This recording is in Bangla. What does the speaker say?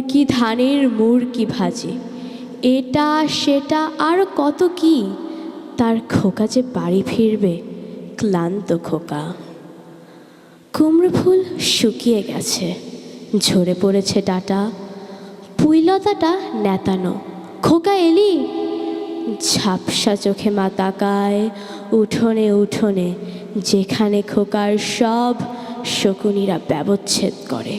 উড়কি ধানের মুরকি ভাজে। এটা, সেটা, আর কত কি? তার খোকা যে বাড়ি ফিরবে, ক্লান্ত খোকা। কুমড়ো ফুল শুকিয়ে গেছে, ঝরে পড়েছে ডাটা। পুইলতাটা নেতানো, খোকা এলি? ঝাপসা চোখে মা তাকায়, উঠোনে উঠোনে, যেখানে খোকার সব শকুনিরা ব্যবচ্ছেদ করে।